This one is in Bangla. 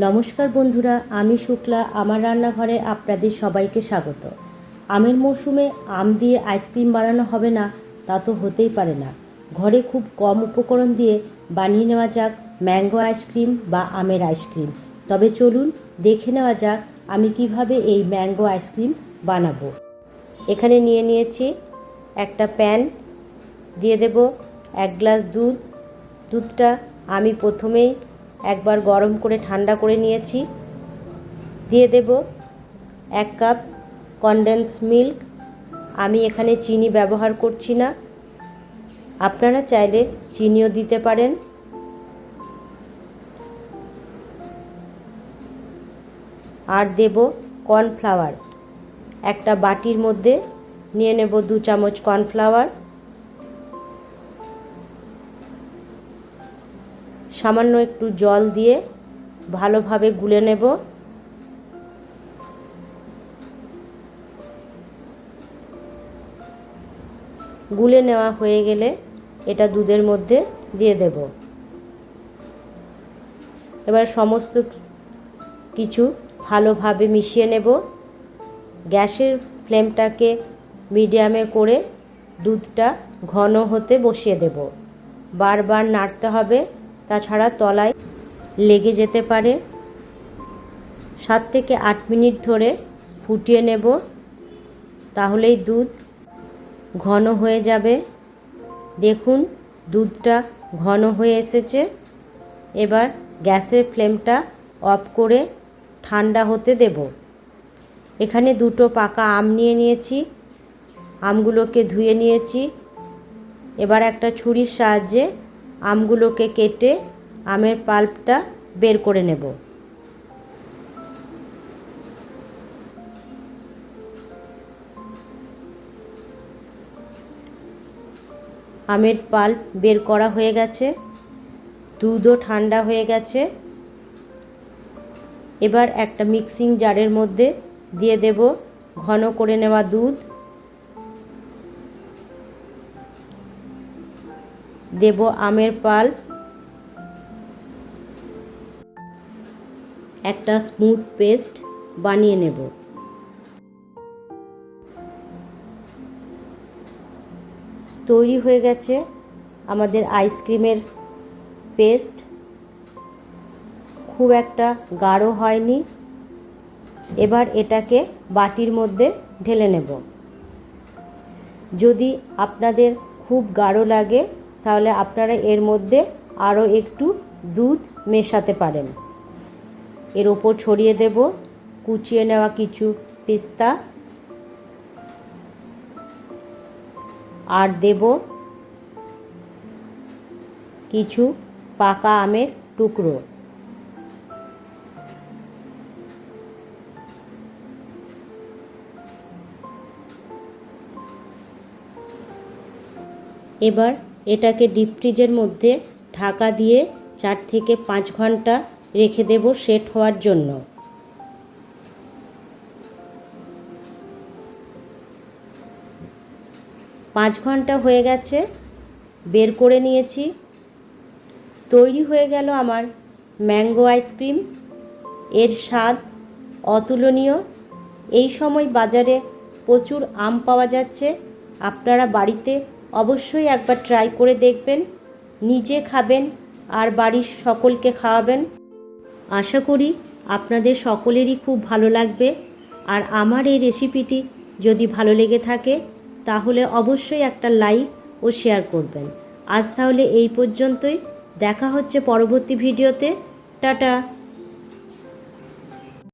নমস্কার বন্ধুরা, আমি শুক্লা। আমার রান্নাঘরে আপনাদের সবাইকে স্বাগত। আমের মরশুমে আম দিয়ে আইসক্রিম বানানো হবে না, তা তো হতেই পারে না। ঘরে খুব কম উপকরণ দিয়ে বানিয়ে নেওয়া যাক ম্যাঙ্গো আইসক্রিম বা আমের আইসক্রিম। তবে চলুন দেখে নেওয়া যাক আমি কীভাবে এই ম্যাঙ্গো আইসক্রিম বানাবো। এখানে নিয়ে নিয়েছি একটা প্যান, দিয়ে দেব এক গ্লাস দুধ। দুধটা আমি প্রথমেই একবার গরম করে ঠান্ডা করে নিয়েছি। দিয়ে দেব এক কাপ কনডেন্স মিল্ক আমি এখানে চিনি ব্যবহার করছি না। আপনারা চাইলে চিনিও দিতে পারেন। আর দেব কর্নফ্লাওয়ার একটা বাটির মধ্যে নিয়ে নেব দু চামচ কর্নফ্লাওয়ার সামান্য একটু জল দিয়ে ভালোভাবে গুলে নেব। গুলে নেওয়া হয়ে গেলে এটা দুধের মধ্যে দিয়ে দেব। এবার সমস্ত কিছু ভালোভাবে মিশিয়ে নেব। গ্যাসের ফ্লেমটাকে মিডিয়ামে করে দুধটা ঘন হতে বসিয়ে দেব। বারবার নাড়তে হবে। তাছাড়া তলায় লেগে যেতে পারে। সাত থেকে আট মিনিট ধরে ফুটিয়ে নেব, তাহলেই দুধ ঘন হয়ে যাবে। দেখুন, দুধটা ঘন হয়ে এসেছে। এবার গ্যাসের ফ্লেমটা অফ করে ঠান্ডা হতে দেব। এখানে দুটো পাকা আম নিয়ে নিয়েছি। আমগুলোকে ধুয়ে নিয়েছি। এবার একটা ছুরির সাহায্যে আমগুলোকে কেটে আমের পাল্পটা বের করে নেব। আমের পাল্প বের করা হয়ে গেছে, দুধও ঠান্ডা হয়ে গেছে। এবার একটা মিক্সিং জারের মধ্যে দিয়ে দেব ঘন করে নেওয়া দুধ। দেব আমের পাল্প একটা স্মুথ পেস্ট বানিয়ে নেব। তৈরি হয়ে গেছে আমাদের আইসক্রিমের পেস্ট। খুব একটা গাঢ় হয়নি। এবার এটাকে বাটির মধ্যে ঢেলে নেব। যদি আপনাদের খুব গাঢ় লাগে তাহলে আপনারা এর মধ্যে আরও একটু দুধ মেশাতে পারেন। এর ওপর ছড়িয়ে দেব, কুচিয়ে নেওয়া কিছু পিস্তা। আর দেব কিছু পাকা আমের টুকরো। এবার এটাকে ডিপ ফ্রিজের মধ্যে ঢাকা দিয়ে চার থেকে পাঁচ ঘণ্টা রেখে দেব সেট হওয়ার জন্য। পাঁচ ঘণ্টা হয়ে গেছে, বের করে নিয়েছি। তৈরি হয়ে গেল আমার ম্যাঙ্গো আইসক্রিম এর স্বাদ অতুলনীয়। এই সময় বাজারে প্রচুর আম পাওয়া যাচ্ছে। আপনারা বাড়িতে অবশ্যই একবার ট্রাই করে দেখবেন, নিজে খাবেন আর বাড়ির সকলকে খাওয়াবেন। আশা করি আপনাদের সকলেরই খুব ভালো লাগবে। আর আমার এই রেসিপিটি যদি ভালো লেগে থাকে, তাহলে অবশ্যই একটা লাইক ও শেয়ার করবেন। আজ তাহলে এই পর্যন্তই। দেখা হচ্ছে পরবর্তী ভিডিওতে টাটা!